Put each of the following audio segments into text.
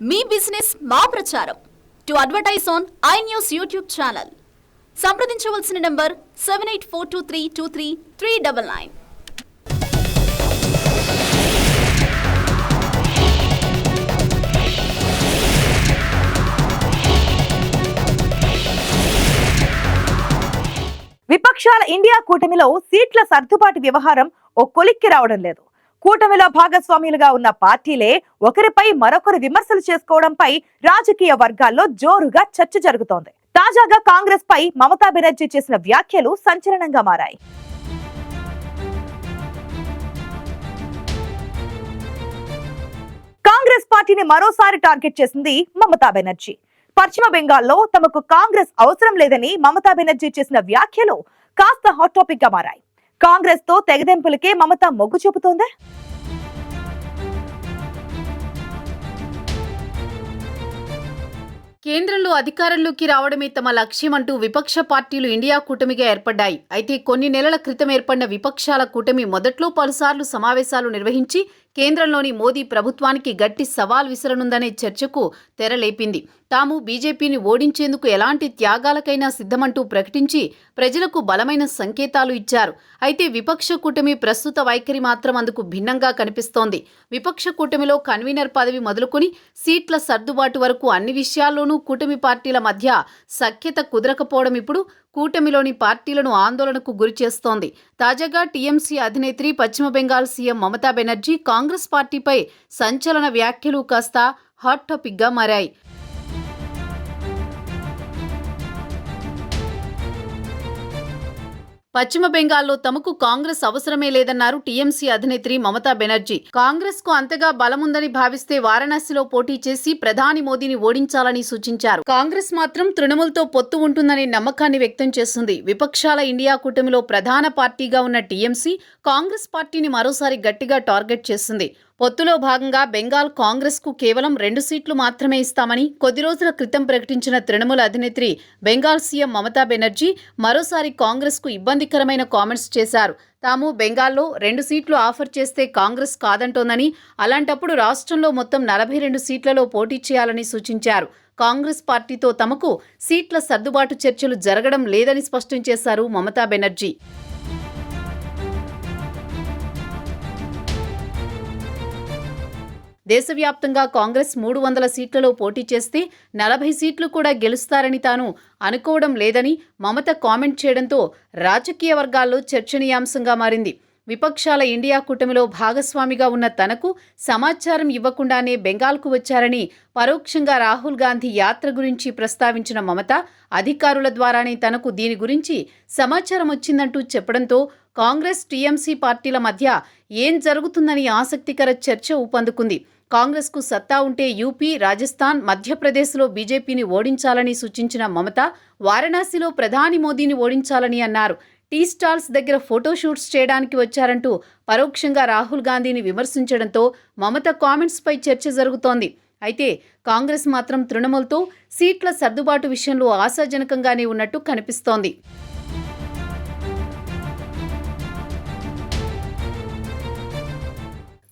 మీ business మా ప్రచారం. To advertise on I news YouTube channel. సంప్రదించవలసిన number seven eight four two three two three three double nine. విపక్షాల India కూటమిలో సీట్ల సర్దుబాటు వ్యవహారం ఓ కొలిక్కి రావడం లేదు. కూటమిలో భాగస్వాములుగా ఉన్న పార్టీలే ఒకరిపై మరొకరు విమర్శలు చేసుకోవడంపై రాజకీయ వర్గాల్లో జోరుగా చర్చ జరుగుతోంది. తాజాగా కాంగ్రెస్ పై మమతా బెనర్జీ చేసిన వ్యాఖ్యలు సంచలనంగా మారాయి. కాంగ్రెస్ పార్టీని మరోసారి టార్గెట్ చేసింది మమతా బెనర్జీ. పశ్చిమ బెంగాల్లో తమకు కాంగ్రెస్ అవసరం లేదని మమతా బెనర్జీ చేసిన వ్యాఖ్యలు కాస్త హాట్ టాపిక్గా మారాయి. కాంగ్రెస్తో తెగదెంపులకే మమత మొగ్గు చూపుతోందా. కేంద్రంలో అధికారంలోకి రావడమే తమ లక్ష్యం అంటూ విపక్ష పార్టీలు ఇండియా కూటమిగా ఏర్పడ్డాయి. అయితే కొన్ని నెలల క్రితం ఏర్పడిన విపక్షాల కూటమి మొదట్లో పలుసార్లు సమావేశాలు నిర్వహించి కేంద్రంలోని మోదీ ప్రభుత్వానికి గట్టి సవాల్ విసరనుందనే చర్చకు తెరలేపింది. తాము బీజేపీని ఓడించేందుకు ఎలాంటి త్యాగాలకైనా సిద్ధమంటూ ప్రకటించి ప్రజలకు బలమైన సంకేతాలు ఇచ్చారు. అయితే విపక్ష కూటమి ప్రస్తుత వైఖరి మాత్రం అందుకు భిన్నంగా కనిపిస్తోంది. విపక్ష కూటమిలో కన్వీనర్ పదవి మొదలుకొని సీట్ల సర్దుబాటు వరకు అన్ని విషయాల్లోనూ కూటమి పార్టీల మధ్య సఖ్యత కుదరకపోవడం ఇప్పుడు కూటమిలోని పార్టీలను ఆందోళనకు గురిచేస్తోంది తాజాగా టీఎంసీ అధినేత్రి పశ్చిమ బెంగాల్ సీఎం మమతా బెనర్జీ కాంగ్రెస్ పార్టీపై సంచలన వ్యాఖ్యలు కాస్త హాట్ టాపిక్గా మారాయి. పశ్చిమ బెంగాల్లో తమకు కాంగ్రెస్ అవసరమే లేదన్నారు టీఎంసీ అధినేత్రి మమతా బెనర్జీ. కాంగ్రెస్కు అంతగా బలముందని భావిస్తే వారణాసిలో పోటీ చేసి ప్రధాని మోదీని ఓడించాలని సూచించారు. కాంగ్రెస్ మాత్రం తృణమూల్తో పొత్తు ఉంటుందనే నమ్మకాన్ని వ్యక్తం చేస్తుంది. విపక్షాల ఇండియా కూటమిలో ప్రధాన పార్టీగా ఉన్న టీఎంసీ కాంగ్రెస్ పార్టీని మరోసారి గట్టిగా టార్గెట్ చేస్తుంది. పొత్తులో భాగంగా బెంగాల్ కాంగ్రెస్కు కేవలం రెండు సీట్లు మాత్రమే ఇస్తామని కొద్ది రోజుల క్రితం ప్రకటించిన తృణమూల అధినేత్రి బెంగాల్ సీఎం మమతా బెనర్జీ మరోసారి కాంగ్రెస్కు ఇబ్బందికరమైన కామెంట్స్ చేశారు. తాము బెంగాల్లో రెండు సీట్లు ఆఫర్ చేస్తే కాంగ్రెస్ కాదంటోందని అలాంటప్పుడు రాష్ట్రంలో మొత్తం నలభై రెండు సీట్లలో పోటీ చేయాలని సూచించారు. కాంగ్రెస్ పార్టీతో తమకు సీట్ల సర్దుబాటు చర్చలు జరగడం లేదని స్పష్టం చేశారు మమతా బెనర్జీ. దేశవ్యాప్తంగా కాంగ్రెస్ మూడు వందల సీట్లలో పోటీ చేస్తే నలభై సీట్లు కూడా గెలుస్తారని తాను అనుకోవడం లేదని మమత కామెంట్ చేయడంతో రాజకీయ వర్గాల్లో చర్చనీయాంశంగా మారింది. విపక్షాల ఇండియా కూటమిలో భాగస్వామిగా ఉన్న తనకు సమాచారం ఇవ్వకుండానే బెంగాల్కు వచ్చారని పరోక్షంగా రాహుల్ గాంధీ యాత్ర గురించి ప్రస్తావించిన మమత అధికారుల ద్వారానే తనకు దీని గురించి సమాచారం వచ్చిందంటూ చెప్పడంతో కాంగ్రెస్ టీఎంసీ పార్టీల మధ్య ఏం జరుగుతుందని ఆసక్తికర చర్చ ఊపందుకుంది. కాంగ్రెస్కు సత్తా ఉంటే యూపీ రాజస్థాన్ మధ్యప్రదేశ్లో బీజేపీని ఓడించాలని సూచించిన మమత వారణాసిలో ప్రధాని మోదీని ఓడించాలని అన్నారు. టీ స్టాల్స్ దగ్గర ఫోటోషూట్స్ చేయడానికి వచ్చారంటూ పరోక్షంగా రాహుల్ గాంధీని విమర్శించడంతో మమత కామెంట్స్పై చర్చ జరుగుతోంది. అయితే కాంగ్రెస్ మాత్రం తృణమూల్తో సీట్ల సర్దుబాటు విషయంలో ఆశాజనకంగానే ఉన్నట్టు కనిపిస్తోంది.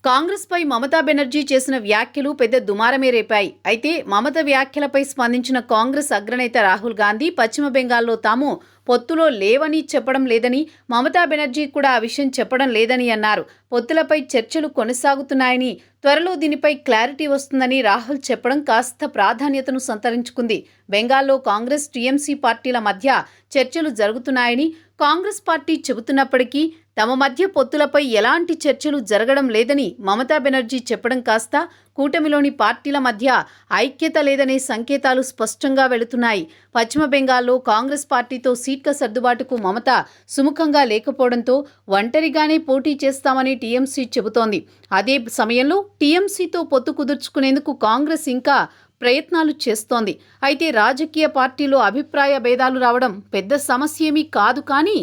కాంగ్రెస్ పై మమతా బెనర్జీ చేసిన వ్యాఖ్యలు పెద్ద దుమారమే రేపాయి. అయితే మమత వ్యాఖ్యలపై స్పందించిన కాంగ్రెస్ అగ్రనేత రాహుల్ గాంధీ పశ్చిమ బెంగాల్లో తాము పొత్తులో లేవని చెప్పడం లేదని మమతా బెనర్జీ కూడా ఆ విషయం చెప్పడం లేదని అన్నారు. పొత్తులపై చర్చలు కొనసాగుతున్నాయని త్వరలో దీనిపై క్లారిటీ వస్తుందని రాహుల్ చెప్పడం కాస్త ప్రాధాన్యతను సంతరించుకుంది. బెంగాల్లో కాంగ్రెస్ టీఎంసీ పార్టీల మధ్య చర్చలు జరుగుతున్నాయని కాంగ్రెస్ పార్టీ చెబుతున్నప్పటికీ తమ మధ్య పొత్తులపై ఎలాంటి చర్చలు జరగడం లేదని మమతా బెనర్జీ చెప్పడం కాస్త కూటమిలోని పార్టీల మధ్య ఐక్యత లేదనే సంకేతాలు స్పష్టంగా వెళుతున్నాయి. పశ్చిమ బెంగాల్లో కాంగ్రెస్ పార్టీతో సీట్ల సర్దుబాటుకు మమత సుముఖంగా లేకపోవడంతో ఒంటరిగానే పోటీ చేస్తామని టీఎంసీ చెబుతోంది. అదే సమయంలో టీఎంసీతో పొత్తు కుదుర్చుకునేందుకు కాంగ్రెస్ ఇంకా ప్రయత్నాలు చేస్తోంది. అయితే రాజకీయ పార్టీలో అభిప్రాయ భేదాలు రావడం పెద్ద సమస్య ఏమీ కాదు కానీ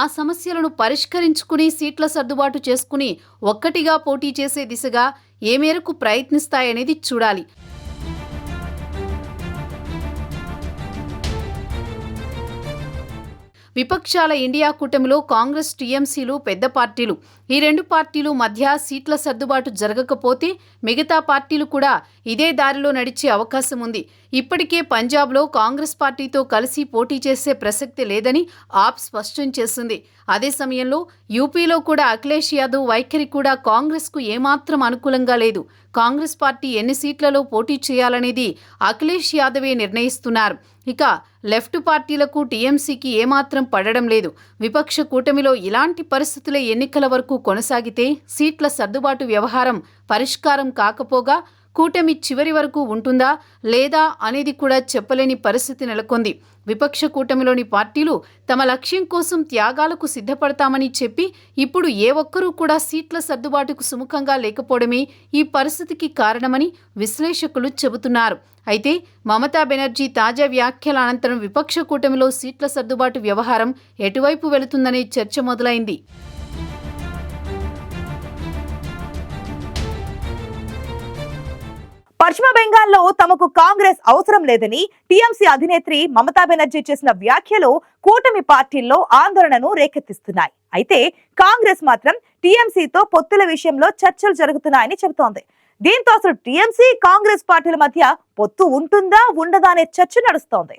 ఆ సమస్యలను పరిష్కరించుకుని సీట్ల సర్దుబాటు చేసుకుని ఒక్కటిగా పోటీ చేసే దిశగా ఏ మేరకు ప్రయత్నిస్తాయనేది చూడాలి. విపక్షాల ఇండియా కూటమిలో కాంగ్రెస్ టీఎంసీలు పెద్ద పార్టీలు. ఈ రెండు పార్టీలు మధ్య సీట్ల సర్దుబాటు జరగకపోతే మిగతా పార్టీలు కూడా ఇదే దారిలో నడిచే అవకాశం ఉంది. ఇప్పటికే పంజాబ్లో కాంగ్రెస్ పార్టీతో కలిసి పోటీ చేసే ప్రసక్తి లేదని ఆప్ స్పష్టం చేసింది. అదే సమయంలో యూపీలో కూడా అఖిలేష్ యాదవ్ వైఖరి కూడా కాంగ్రెస్కు ఏమాత్రం అనుకూలంగా లేదు. కాంగ్రెస్ పార్టీ ఎన్ని సీట్లలో పోటీ చేయాలనేది అఖిలేష్ యాదవే నిర్ణయిస్తున్నారు. ఇక లెఫ్ట్ పార్టీలకు టీఎంసీకి ఏమాత్రం పడడం లేదు. విపక్ష కూటమిలో ఇలాంటి పరిస్థితులే ఎన్నికల వరకు వరకు కొనసాగితే సీట్ల సర్దుబాటు వ్యవహారం పరిష్కారం కాకపోగా కూటమి చివరి వరకు ఉంటుందా లేదా అనేది కూడా చెప్పలేని పరిస్థితి నెలకొంది. విపక్ష కూటమిలోని పార్టీలు తమ లక్ష్యం కోసం త్యాగాలకు సిద్ధపడతామని చెప్పి ఇప్పుడు ఏ ఒక్కరూ కూడా సీట్ల సర్దుబాటుకు సుముఖంగా లేకపోవడమే ఈ పరిస్థితికి కారణమని విశ్లేషకులు చెబుతున్నారు. అయితే మమతా బెనర్జీ తాజా వ్యాఖ్యల అనంతరం విపక్ష కూటమిలో సీట్ల సర్దుబాటు వ్యవహారం ఎటువైపు వెళుతుందనే చర్చ మొదలైంది. పశ్చిమ బెంగాల్లో తమకు కాంగ్రెస్ అవసరం లేదని టీఎంసీ అధినేత్రి మమతా బెనర్జీ చేసిన వ్యాఖ్యలు కూటమి పార్టీల్లో ఆందోళనను రేకెత్తిస్తున్నాయి. అయితే కాంగ్రెస్ మాత్రం టీఎంసీతో పొత్తుల విషయంలో చర్చలు జరుగుతున్నాయని చెబుతోంది. దీంతో అసలు టీఎంసీ కాంగ్రెస్ పార్టీల మధ్య పొత్తు ఉంటుందా ఉండదా అనే చర్చ నడుస్తోంది.